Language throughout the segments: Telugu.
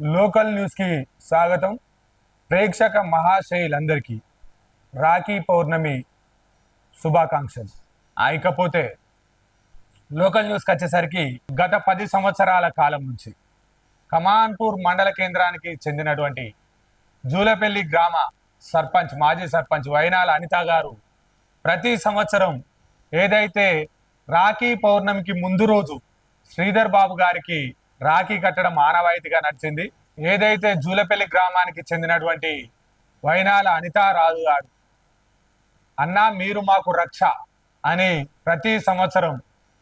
లోకల్ న్యూస్కి స్వాగతం. ప్రేక్షక మహాశైలందరికీ రాఖీ పౌర్ణమి శుభాకాంక్షలు. అయికపోతే ఇకపోతే లోకల్ న్యూస్కి వచ్చేసరికి గత పది సంవత్సరాల కాలం నుంచి కమాన్పూర్ మండల కేంద్రానికి చెందినటువంటి జూలపల్లి గ్రామ సర్పంచ్ మాజీ సర్పంచ్ వైనాల అనిత గారు ప్రతి సంవత్సరం ఏదైతే రాఖీ పౌర్ణమికి ముందు రోజు శ్రీధర్ బాబు గారికి రాఖీ కట్టడం మానవాయితీగా నడిచింది. ఏదైతే జూలపల్లి గ్రామానికి చెందినటువంటి వైనాల అనితా రాజు గారు అన్నా మీరు మాకు రక్ష అని ప్రతి సంవత్సరం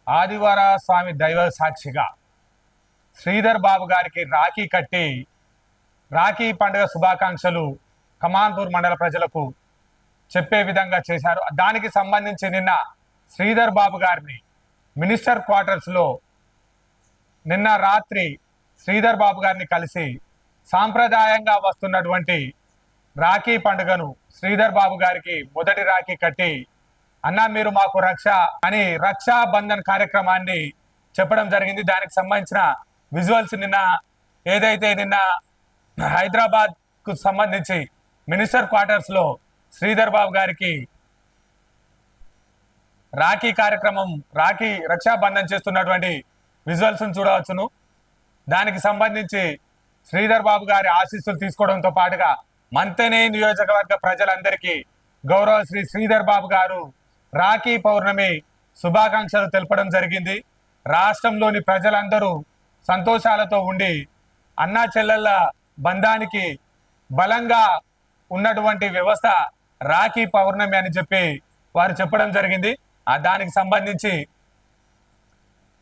ఆదివార స్వామి దైవ సాక్షిగా శ్రీధర్ బాబు గారికి రాఖీ కట్టి రాఖీ పండుగ శుభాకాంక్షలు కమాన్పూర్ మండల ప్రజలకు చెప్పే విధంగా చేశారు. దానికి సంబంధించి నిన్న శ్రీధర్ బాబు గారిని మినిస్టర్ క్వార్టర్స్లో నిన్న రాత్రి శ్రీధర్ బాబు గారిని కలిసి సాంప్రదాయంగా వస్తున్నటువంటి రాఖీ పండుగను శ్రీధర్ బాబు గారికి మొదటి రాఖీ కట్టి అన్నా మీరు మాకు రక్ష అని రక్షా బంధన్ కార్యక్రమాన్ని చెప్పడం జరిగింది. దానికి సంబంధించిన విజువల్స్ నిన్న ఏదైతే నిన్న హైదరాబాద్కు సంబంధించి మినిస్టర్ క్వార్టర్స్లో శ్రీధర్ బాబు గారికి రాఖీ కార్యక్రమం రాఖీ రక్షాబంధన్ చేస్తున్నటువంటి విజువల్స్ చూడవచ్చును. దానికి సంబంధించి శ్రీధర్ బాబు గారి ఆశీస్సులు తీసుకోవడంతో పాటుగా మంతనే నియోజకవర్గ ప్రజలందరికీ గౌరవ శ్రీ శ్రీధర్ బాబు గారు రాఖీ పౌర్ణమి శుభాకాంక్షలు తెలపడం జరిగింది. రాష్ట్రంలోని ప్రజలందరూ సంతోషాలతో ఉండి అన్నా చెల్లెళ్ళ బంధానికి బలంగా ఉన్నటువంటి వ్యవస్థ రాఖీ పౌర్ణమి అని చెప్పి వారు చెప్పడం జరిగింది. ఆ దానికి సంబంధించి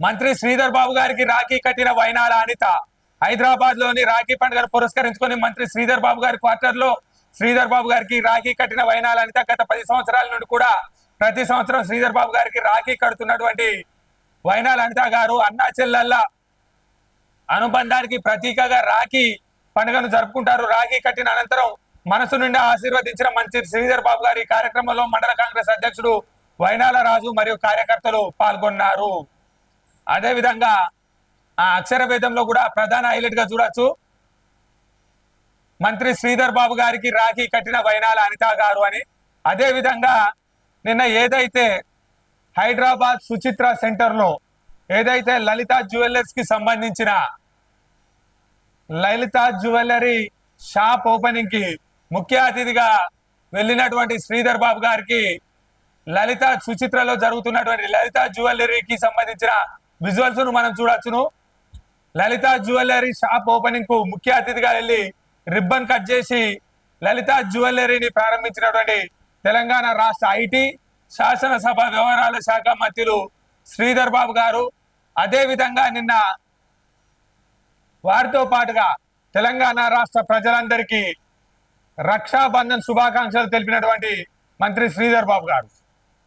మంత్రి శ్రీధర్ బాబు గారికి రాఖీ కట్టిన వైనాల అనిత. హైదరాబాద్లోని రాఖీ పండుగను పురస్కరించుకొని మంత్రి శ్రీధర్ బాబు గారి క్వార్టర్లో శ్రీధర్ బాబు గారికి రాఖీ కట్టిన వైనాల అనిత గత పది సంవత్సరాల నుండి కూడా ప్రతి సంవత్సరం శ్రీధర్ బాబు గారికి రాఖీ కడుతున్నటువంటి వైనాల అనిత గారు అన్నా చెల్లెళ్ళ అనుబంధానికి ప్రతీకగా రాఖీ పండుగను జరుపుకుంటారు. రాఖీ కట్టిన అనంతరం మనసు నుండి ఆశీర్వదించిన మంత్రి శ్రీధర్ బాబు గారి కార్యక్రమంలో మండల కాంగ్రెస్ అధ్యక్షుడు వైనాల రాజు మరియు కార్యకర్తలు పాల్గొన్నారు. అదే విధంగా ఆ అక్షర వేదంలో కూడా ప్రధాన హైలైట్గా చూడొచ్చు. మంత్రి శ్రీధర్ బాబు గారికి రాఖీ కట్టిన వైనాల అనిత గారు అని. అదే విధంగా నిన్న ఏదైతే హైదరాబాద్ సుచిత్ర సెంటర్లో ఏదైతే లలిత జ్యువెలర్స్కి సంబంధించిన లలిత జ్యువెలరీ షాప్ ఓపెనింగ్కి ముఖ్య అతిథిగా వెళ్ళినటువంటి శ్రీధర్ బాబు గారికి లలిత సుచిత్రలో జరుగుతున్నటువంటి లలిత జ్యువెలరీకి సంబంధించిన విజువల్స్ను మనం చూడొచ్చును. లలిత జ్యువెలరీ షాప్ ఓపెనింగ్కు ముఖ్య అతిథిగా వెళ్ళి రిబ్బన్ కట్ చేసి లలిత జ్యువెలరీని ప్రారంభించినటువంటి తెలంగాణ రాష్ట్ర ఐటీ శాసనసభ వ్యవహారాల శాఖ మంత్రులు శ్రీధర్ బాబు గారు. అదే విధంగా నిన్న వారితో పాటుగా తెలంగాణ రాష్ట్ర ప్రజలందరికీ రక్షాబంధన్ శుభాకాంక్షలు తెలిపినటువంటి మంత్రి శ్రీధర్ బాబు గారు.